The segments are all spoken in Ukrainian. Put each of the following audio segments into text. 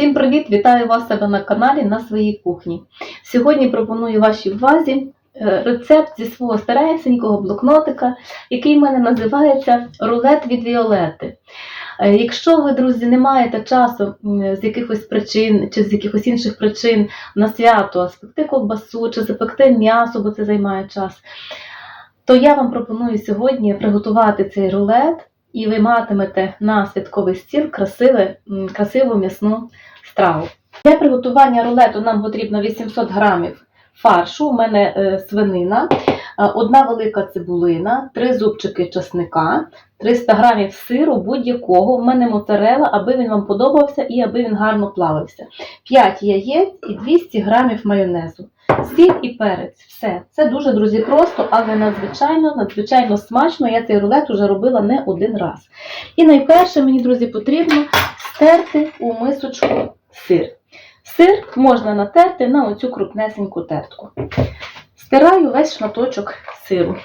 Всім привіт! Вітаю вас себе на каналі на своїй кухні. Сьогодні пропоную вашій увазі е, рецепт зі свого старенького блокнотика, який в мене називається рулет від Віолети. Е, Якщо ви, друзі, не маєте часу з якихось причин чи з якихось інших причин на свято спекти ковбасу чи запекти м'ясо, бо це займає час, то я вам пропоную сьогодні приготувати цей рулет і ви матимете на святковий стіл красиве, красиву м'ясну страву. Для приготування рулету нам потрібно 800 грамів фаршу, у мене е, свинина, е, одна велика цибулина, три зубчики часника, 300 грамів сиру будь-якого, у мене моцарела, аби він вам подобався і аби він гарно плавився. 5 яєць і 200 грамів майонезу. Сіль і перець. Все. Це дуже, друзі, просто, але надзвичайно, надзвичайно смачно. Я цей рулет вже робила не один раз. І найперше мені, друзі, потрібно стерти у мисочку сир. Сир можна натерти на оцю крупнесеньку тертку. Стираю весь шматочок сиру.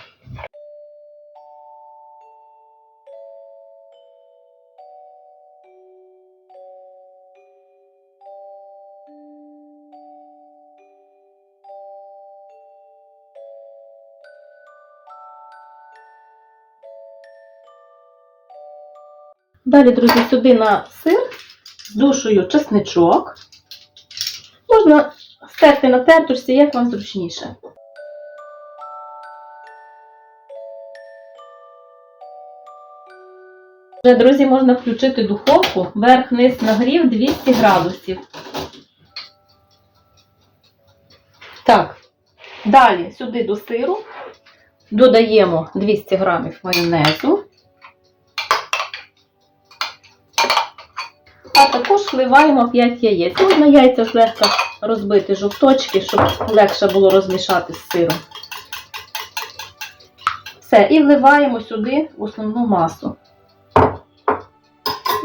Далі, друзі, сюди на сир здушую чесничок. Можна стерти на тертушці, як вам зручніше. Вже, друзі, можна включити духовку верх-низ нагрів 200 градусів. Так, далі сюди до сиру додаємо 200 грамів майонезу. Вливаємо 5 яєць. Можна яйця злегка розбити жовточки, щоб легше було розмішати з сиром. Все, і вливаємо сюди основну масу.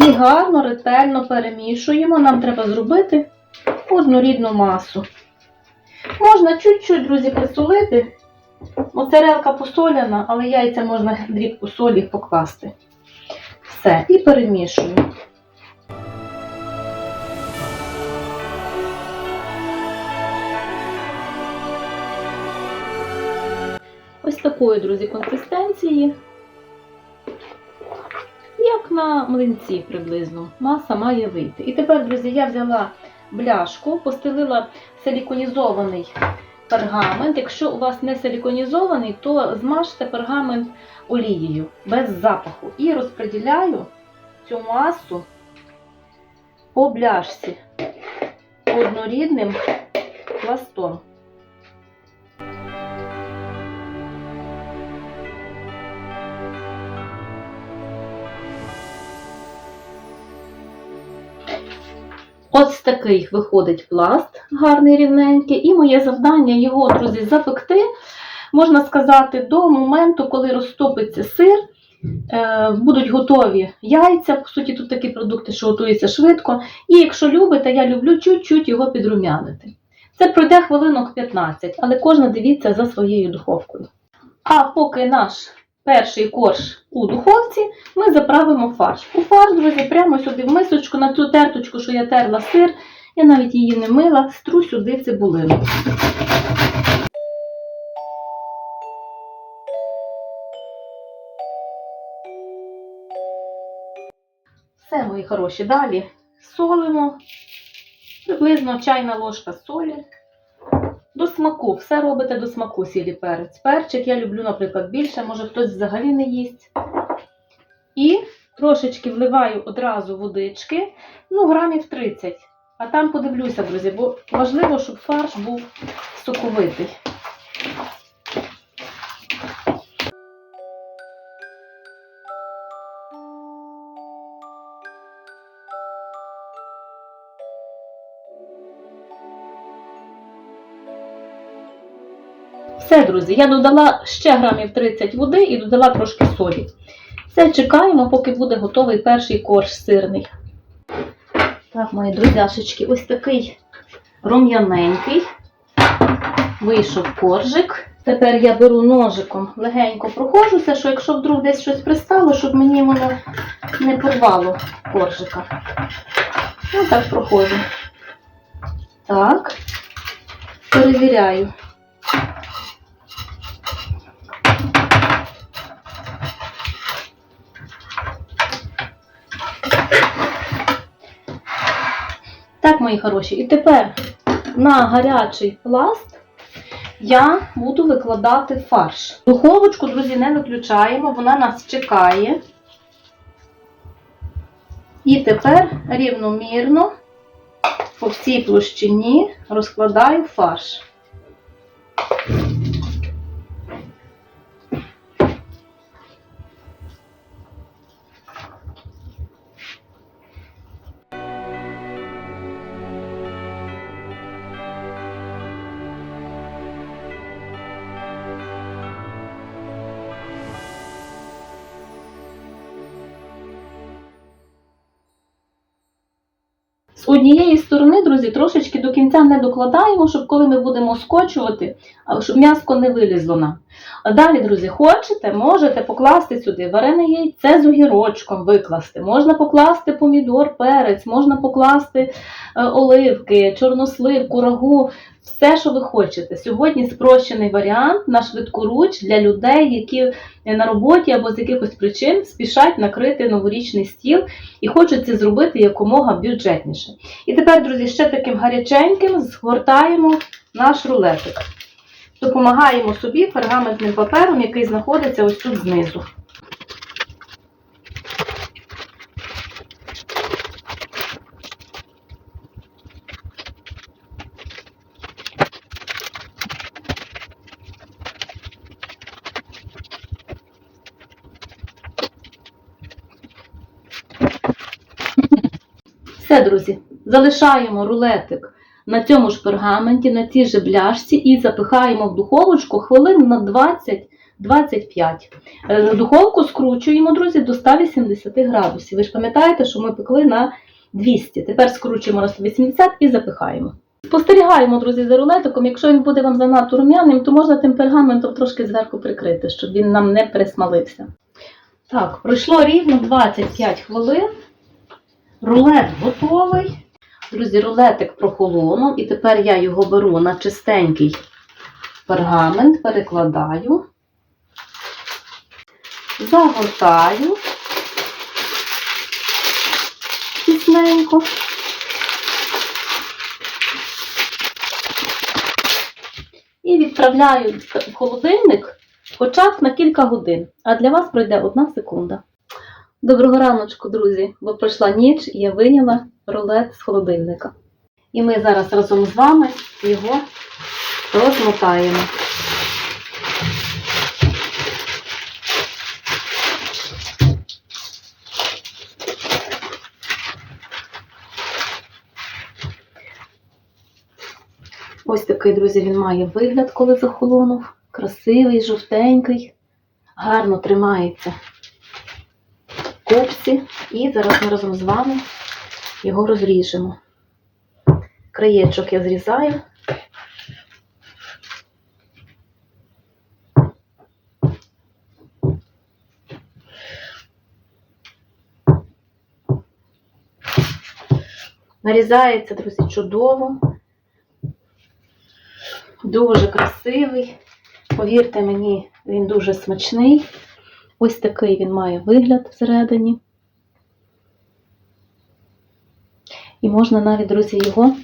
І гарно, ретельно перемішуємо. Нам треба зробити однорідну масу. Можна чуть-чуть, друзі, присолити. Моцарелка посоляна, але яйця можна дрібку солі покласти. Все, і перемішуємо. Такої, друзі, консистенції. Як на млинці приблизно. Маса має вийти. І тепер, друзі, я взяла бляшку, постелила силіконізований пергамент. Якщо у вас не силіконізований, то змажте пергамент олією без запаху. І розподіляю цю масу по бляшці однорідним пластом. Ось такий виходить пласт, гарний рівненький, і моє завдання його, друзі, запекти, можна сказати, до моменту, коли розтопиться сир, е, будуть готові яйця. По суті, тут такі продукти, що готуються швидко. І якщо любите, я люблю чуть-чуть його підрумянити. Це пройде хвилинок 15, але кожна дивіться за своєю духовкою. А поки наш перший корж у духовці, ми заправимо фарш. У фарш, друзі, прямо сюди в мисочку, на цю терточку, що я терла сир, я навіть її не мила, стру сюди цибулину. Все, мої хороші, далі солимо, приблизно чайна ложка солі. До смаку, все робите до смаку сілі перець. Перчик я люблю, наприклад, більше, може хтось взагалі не їсть. І трошечки вливаю одразу водички, ну, грамів 30. А там подивлюся, друзі, бо важливо, щоб фарш був соковитий. Все, друзі, я додала ще грамів 30 води і додала трошки солі. Все, чекаємо, поки буде готовий перший корж сирний. Так, мої друзяшечки, ось такий рум'яненький. Вийшов коржик. Тепер я беру ножиком, легенько проходжуся, що якщо вдруг десь щось пристало, щоб мені воно не порвало коржика. Ну так проходжу. Так. Перевіряю. Так, мої хороші. І тепер на гарячий пласт я буду викладати фарш. Духовочку, друзі, не виключаємо, вона нас чекає. І тепер рівномірно по всій площині розкладаю фарш. Однієї сторони, друзі, трошечки до кінця не докладаємо, щоб коли ми будемо скочувати, щоб м'яско не вилізло нам. Далі, друзі, хочете, можете покласти сюди варене яйце з огірочком викласти. Можна покласти помідор, перець, можна покласти е, оливки, чорнослив, курагу, все, що ви хочете. Сьогодні спрощений варіант на швидкоруч для людей, які на роботі або з якихось причин спішать накрити новорічний стіл і хочуть це зробити якомога бюджетніше. І тепер, друзі, ще таким гаряченьким згортаємо наш рулетик. Допомагаємо собі пергаментним папером, який знаходиться ось тут знизу. Все, друзі, залишаємо рулетик на цьому ж пергаменті, на цій же бляшці і запихаємо в духовочку хвилин на 20-25. Е, Духовку скручуємо, друзі, до 180 градусів. Ви ж пам'ятаєте, що ми пекли на 200. Тепер скручуємо на 180 і запихаємо. Спостерігаємо, друзі, за рулетиком. Якщо він буде вам занадто рум'яним, то можна тим пергаментом трошки зверху прикрити, щоб він нам не пересмалився. Так, пройшло рівно 25 хвилин. Рулет готовий. Друзі, рулетик прохолонув, і тепер я його беру на чистенький пергамент, перекладаю, загортаю тісненько. І відправляю в холодильник хоча б на кілька годин. А для вас пройде одна секунда. Доброго раночку, друзі, бо пройшла ніч і я виняла рулет з холодильника. І ми зараз разом з вами його розмотаємо. Ось такий, друзі, він має вигляд, коли захолонув. Красивий, жовтенький, гарно тримається в копці, і зараз ми разом з вами його розріжемо. Краєчок я зрізаю. Нарізається, друзі, чудово, дуже красивий. Повірте мені, він дуже смачний. Ось такий він має вигляд всередині. І можна навіть, друзі, його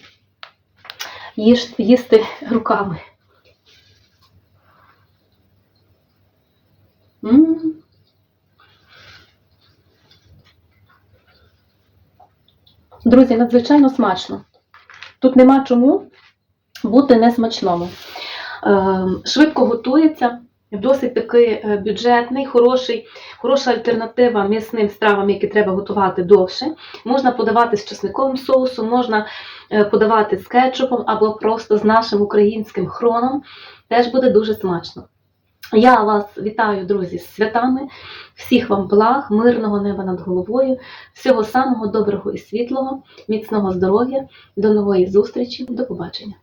їсти руками. Друзі, надзвичайно смачно. Тут нема чому бути несмачному. Ем, Швидко готується, досить такий е, бюджетний, хороший, хороша альтернатива м'ясним стравам, які треба готувати довше. Можна подавати з чесниковим соусом, можна е, подавати з кетчупом або просто з нашим українським хроном. Теж буде дуже смачно. Я вас вітаю, друзі, з святами. Всіх вам благ, мирного неба над головою, всього самого доброго і світлого, міцного здоров'я. До нової зустрічі, до побачення.